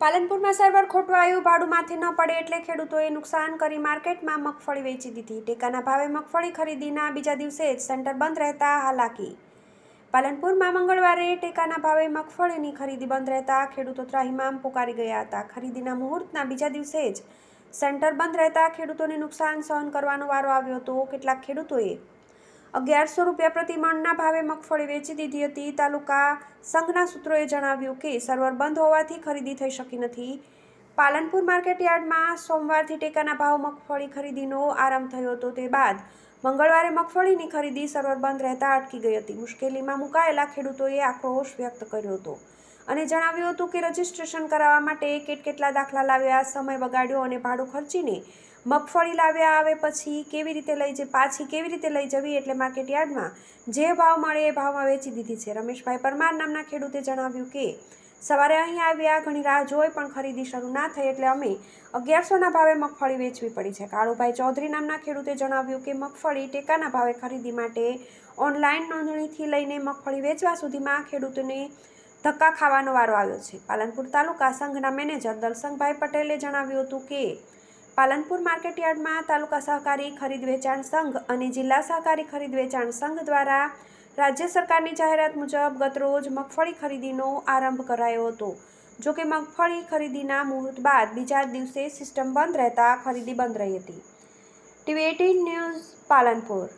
પાલનપુરમાં server ખોટું આવ્યું. ભાડું માથે ન પડે એટલે ખેડૂતોએ નુકસાન કરી માર્કેટમાં મગફળી વેચી દીધી. ટેકાના ભાવે મગફળી ખરીદીના બીજા દિવસે જ સેન્ટર બંધ રહેતા હાલાકી. પાલનપુરમાં મંગળવારે ટેકાના ભાવે મગફળીની ખરીદી બંધ રહેતા ખેડૂતો ત્રાહિમામ પુકારી ગયા હતા. ખરીદીના મુહૂર્તના બીજા દિવસે જ સેન્ટર બંધ રહેતા ખેડૂતોને નુકસાન સહન કરવાનો વારો આવ્યો હતો. કેટલાક ખેડૂતોએ અગિયારસો રૂપિયા પ્રતિ મણના ભાવે મગફળી વેચી દીધી હતી. તાલુકા સંઘના સૂત્રોએ જણાવ્યું કે સર્વર બંધ હોવાથી ખરીદી થઈ શકી નથી. પાલનપુર માર્કેટ યાર્ડમાં સોમવારથી ટેકાના ભાવ મગફળી ખરીદીનો આરંભ થયો હતો. તે બાદ મંગળવારે મગફળીની ખરીદી સર્વર બંધ રહેતા અટકી ગઈ હતી. મુશ્કેલીમાં મુકાયેલા ખેડૂતોએ આક્રોશ વ્યક્ત કર્યો હતો અને જણાવ્યું હતું કે રજીસ્ટ્રેશન કરાવવા માટે કેટકેટલા દાખલા લાવ્યા, સમય બગાડ્યો અને ભાડું ખર્ચીને મગફળી લાવ્યા આવે પછી કેવી રીતે લઈ જઈ પાછી કેવી રીતે લઈ જવી એટલે માર્કેટ યાર્ડમાં જે ભાવ મળે એ ભાવમાં વેચી દીધી છે. રમેશભાઈ પરમાર નામના ખેડૂતે જણાવ્યું કે, સવારે અહીં આવ્યા, ઘણી રાહ જોઈ પણ ખરીદી શરૂ ના થઈ એટલે અમે અગિયારસોના ભાવે મગફળી વેચવી પડી છે. કાળુભાઈ ચૌધરી નામના ખેડૂતે જણાવ્યું કે, મગફળી ટેકાના ભાવે ખરીદી માટે ઓનલાઈન નોંધણીથી લઈને મગફળી વેચવા સુધીમાં ખેડૂતોને ધક્કા ખાવાનો વારો આવ્યો છે. પાલનપુર તાલુકા સંઘના મેનેજર દલસંગભાઈ પટેલે જણાવ્યું હતું કે પાલનપુર માર્કેટ યાર્ડમાં તાલુકા સહકારી ખરીદ વેચાણ સંઘ અને જિલ્લા સહકારી ખરીદ વેચાણ સંઘ દ્વારા રાજ્ય સરકારની જાહેરાત મુજબ ગતરોજ મગફળી ખરીદીનો આરંભ કરાયો હતો. જો કે મગફળી ખરીદીના મુહૂર્ત બાદ બીજા દિવસે સિસ્ટમ બંધ રહેતા ખરીદી બંધ રહી હતી. TV news Palanpur